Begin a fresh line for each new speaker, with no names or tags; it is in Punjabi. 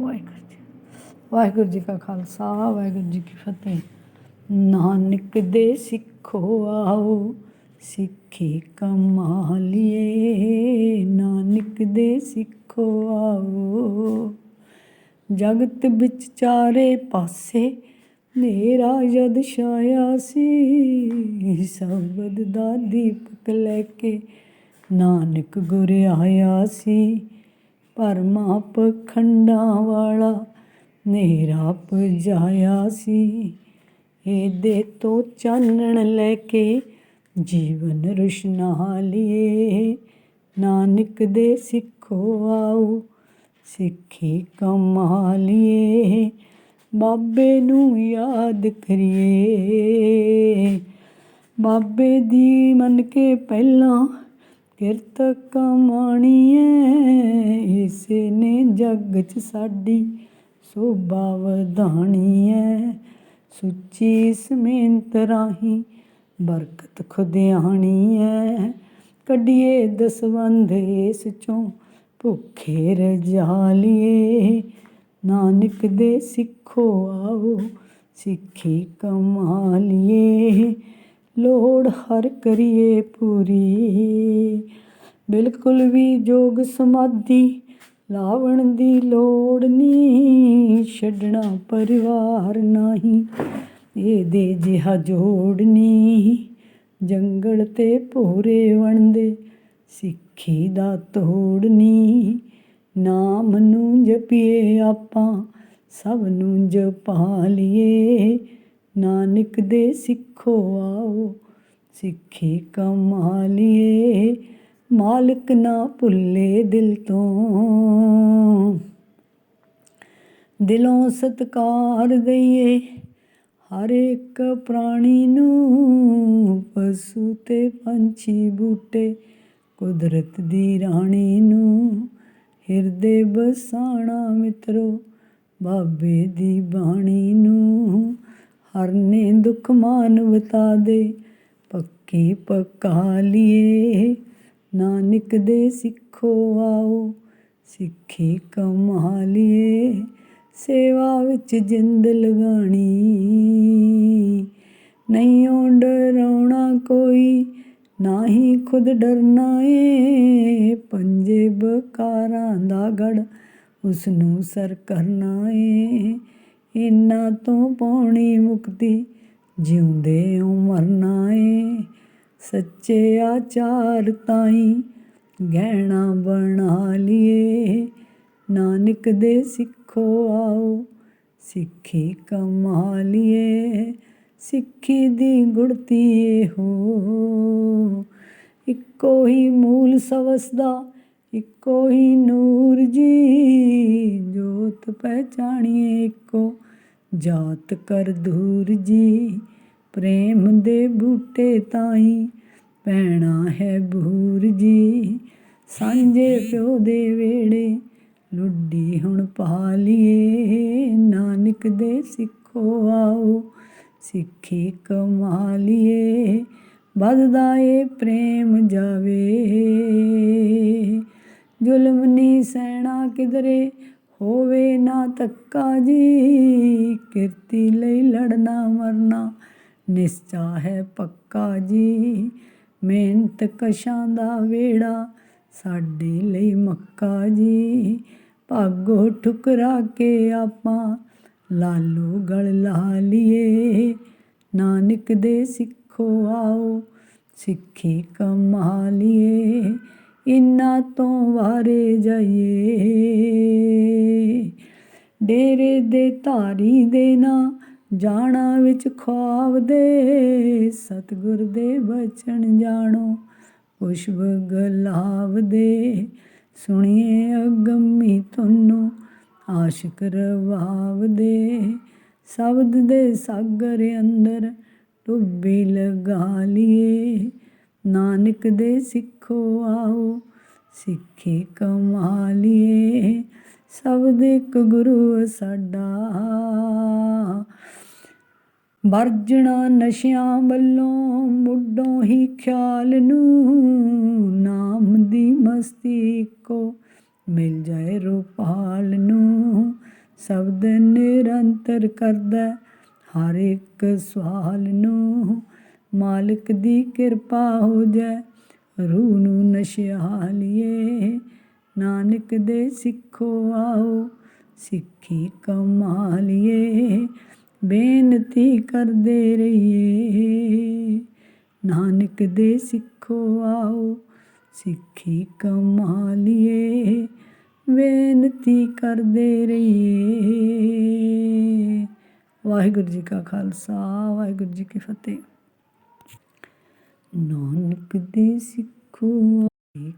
ਵਾਹਿਗੁਰੂ ਜੀ ਵਾਹਿਗੁਰੂ ਜੀ ਕਾ ਖਾਲਸਾ, ਵਾਹਿਗੁਰੂ ਜੀ ਕੀ ਫਤਿਹ। ਨਾਨਕ ਦੇ ਸਿੱਖੋ ਆਓ, ਸਿੱਖੀ ਕਮਾਲੀਏ। ਨਾਨਕ ਦੇ ਸਿੱਖੋ ਆਓ, ਜਗਤ ਵਿੱਚ ਚਾਰੇ ਪਾਸੇ ਮੇਰਾ ਜਦ ਛਾਇਆ ਸੀ। ਸ਼ਬਦ ਦਾ ਦੀਪਕ ਲੈ ਕੇ ਨਾਨਕ ਗੁਰ ਆਇਆ ਸੀ। ਪਰਮਾ ਪਖੰਡਾਂ ਵਾਲਾ ਨੇਰਾ ਪਜਾਇਆ ਸੀ। ਇਹਦੇ ਤੋਂ ਚਾਨਣ ਲੈ ਕੇ ਜੀਵਨ ਰੁਸ਼ਨਾਲੀਏ ਨਾਨਕ ਦੇ ਸਿੱਖੋ ਆਓ, ਸਿੱਖੀ ਕਮਾਲੀਏ ਬਾਬੇ ਨੂੰ ਯਾਦ ਕਰੀਏ। ਬਾਬੇ ਦੀ ਮੰਨ ਕੇ ਪਹਿਲਾਂ ਕਿਰਤ ਕਮਾਣੀ ਏ ਇਸੇ ਨੇ ਜੱਗ 'ਚ ਸਾਡੀ ਸੋਭਾ ਵਧਾਣੀ ਏ ਸੁੱਚੀ ਸਮੇਂਤ ਰਾਹੀਂ ਬਰਕਤ ਖੁਦਿਆਣੀ ਏ ਕੱਢੀਏ ਦਸਵੰਧ ਇਸ ਚੋਂ ਭੁੱਖੇ ਰਜਾਲੀਏ ਨਾਨਕ ਦੇ ਸਿੱਖੋ ਆਓ, ਸਿੱਖੀ ਕਮਾਲੀਏ ਲੋੜ ਹਰ ਕਰੀਏ ਪੂਰੀ। ਬਿਲਕੁਲ ਵੀ ਜੋਗ ਸਮਾਧੀ ਲਾਵਣ ਦੀ ਲੋੜ ਨਹੀਂ। ਛੱਡਣਾ ਪਰਿਵਾਰ ਨਹੀਂ, ਇਹਦੇ ਜਿਹਾ ਜੋੜ ਨਹੀਂ। ਜੰਗਲ ਤੇ ਭੋਰੇ ਵਣਦੇ, ਸਿੱਖੀ ਦਾ ਤੋੜਨੀ ਨਾਮ ਨੂੰ ਜਪੀਏ ਆਪਾਂ, ਸਭ ਨੂੰ ਜਪਾ ਲਈਏ। ਨਾਨਕ ਦੇ ਸਿੱਖੋ ਆਓ, ਸਿੱਖੀ ਕਮਾਲੀਏ, ਮਾਲਕ ਨਾ ਭੁੱਲੇ ਦਿਲ ਤੋਂ। ਦਿਲੋਂ ਸਤਕਾਰ ਦਈਏ ਹਰ ਇੱਕ ਪ੍ਰਾਣੀ ਨੂੰ, ਪਸ਼ੂ ਤੇ ਪੰਛੀ ਬੂਟੇ, ਕੁਦਰਤ ਦੀ ਰਾਣੀ ਨੂੰ, ਹਿਰਦੇ ਬਸਾਣਾ ਮਿੱਤਰੋ, ਬਾਬੇ ਦੀ ਬਾਣੀ ਨੂੰ ਹਰ ਨੇ ਦੁੱਖ ਮਾਨਵਤਾ ਦੇ। ਪੱਕੀ ਪਕਾ ਲਈਏ ਨਾਨਕ ਦੇ ਸਿੱਖੋ ਆਓ, ਸਿੱਖੀ ਕਮਾ ਲਈਏ ਸੇਵਾ ਵਿੱਚ ਜਿੰਦ ਲਗਾਣੀ। ਨਹੀਂ ਡਰਾਉਣਾ ਕੋਈ ਨਾ ਹੀ ਖੁਦ ਡਰਨਾ ਏ। ਪੰਜੇ ਬਕਾਰਾਂ ਦਾ ਗੜ ਉਸ ਨੂੰ ਸਰ ਕਰਨਾ ਏ। ਇਨ੍ਹਾਂ ਤੋਂ ਪਾਉਣੀ ਮੁਕਤੀ ਜਿਉਂਦੇ ਮਰਨਾ ਏ ਸੱਚੇ ਆਚਾਰ ਤਾਈ ਗਹਿਣਾ ਬਣਾ ਲਈਏ ਨਾਨਕ ਦੇ ਸਿੱਖੋ ਆਓ, ਸਿੱਖੀ ਕਮਾ ਲਈਏ ਸਿੱਖੀ ਦੀ ਗੁੜਤੀ ਹੋ। ਇੱਕੋ ਹੀ ਮੂਲ ਸਵਸਦਾ ਇੱਕੋ ਹੀ ਨੂਰ ਜੀ, ਜੋਤ ਪਹਿਚਾਣੀਏ ਇੱਕੋ। ਜਾਤ ਕਰ ਦੂਰ ਜੀ, ਪ੍ਰੇਮ ਦੇ ਬੂਟੇ ਤਾਈ। ਪੈਣਾ ਹੈ ਬੂਰ ਜੀ, ਸਾਂਝੇ ਪਿਓ ਦੇ ਵੇੜੇ ਲੁੱਡੀ ਹੁਣ ਪਾ ਲਈਏ ਨਾਨਕ ਦੇ ਸਿੱਖੋ ਆਓ। ਸਿੱਖੀ ਕਮਾ ਲਈਏ ਵੱਧਦਾ ਏ ਪ੍ਰੇਮ ਜਾਵੇ। ਜ਼ੁਲਮ ਨਹੀਂ ਸਹਿਣਾ ਕਿਧਰੇ, ਹੋਵੇ ਨਾ ਤੱਕਾ ਜੀ। ਕਿਰਤੀ ਲਈ ਲੜਨਾ ਮਰਨਾ ਨਿਸ਼ਚਾ ਹੈ ਪੱਕਾ ਜੀ। ਮਿਹਨਤ ਕਸ਼ਾਂ ਦਾ ਵੇੜਾ ਸਾਡੇ ਲਈ ਮੱਕਾ ਜੀ। ਭਾਗੋ ਠੁਕਰਾ ਕੇ ਆਪਾਂ ਲਾਲੂ ਗਲ ਲਾ ਲਈਏ। ਨਾਨਕ ਦੇ ਸਿੱਖੋ ਆਓ, ਸਿੱਖੀ ਕਮਾ ਲਈਏ। ਇਨ੍ਹਾਂ ਤੋਂ ਵਾਰੇ ਜਾਈਏ। ਡੇਰੇ ਦੇ ਧਾਰੀ ਦੇ ਨਾ, ਜਾਣਾ ਵਿੱਚ ਖੁਆਬ ਦੇ। ਸਤਗੁਰ ਦੇ ਬਚਨ ਜਾਣੋ, ਪੁਸ਼ਪ ਗਲਾਵ ਦੇ। ਸੁਣੀਏ ਅਗੰਮੀ ਤੁਹਾਨੂੰ ਆਸ਼ਿਕ ਰਵਾਵ ਦੇ। ਸ਼ਬਦ ਦੇ ਸਾਗਰ ਅੰਦਰ ਡੁੱਬੀ ਲਗਾ ਲਈਏ ਨਾਨਕ ਦੇ ਸਿੱਖੋ ਆਓ, ਸਿੱਖੀ ਕਮਾਲੀਏ, ਸਭ ਦੇ ਇੱਕ ਗੁਰੂ ਸਾਡਾ। ਵਰਜਣਾ ਨਸ਼ਿਆਂ ਵੱਲੋਂ ਮੁੱਢੋਂ ਹੀ ਖਿਆਲ ਨੂੰ, ਨਾਮ ਦੀ ਮਸਤੀ ਕੋ ਮਿਲ ਜਾਏ ਰੂਪਾਲ ਨੂੰ। ਸ਼ਬਦ ਨਿਰੰਤਰ ਕਰਦਾ ਹਰ ਇੱਕ ਸਵਾਲ ਨੂੰ ਮਾਲਕ ਦੀ ਕਿਰਪਾ ਹੋ ਜੈ ਰੂਹ ਨੂੰ ਨਸ਼ਿਆਲੀਏ ਨਾਨਕ ਦੇ ਸਿੱਖੋ ਆਓ, ਸਿੱਖੀ ਕਮਾਲੀਏ ਬੇਨਤੀ ਕਰਦੇ ਰਹੀਏ। ਨਾਨਕ ਦੇ ਸਿੱਖੋ ਆਓ, ਸਿੱਖੀ ਕਮਾਲੀਏ ਬੇਨਤੀ ਕਰਦੇ ਰਹੀਏ। ਵਾਹਿਗੁਰੂ ਜੀ ਕਾ ਖਾਲਸਾ, ਵਾਹਿਗੁਰੂ ਜੀ ਕੀ ਫਤਿਹ। ਨਾਨਕ ਦੇ ਸਿੱਖੋ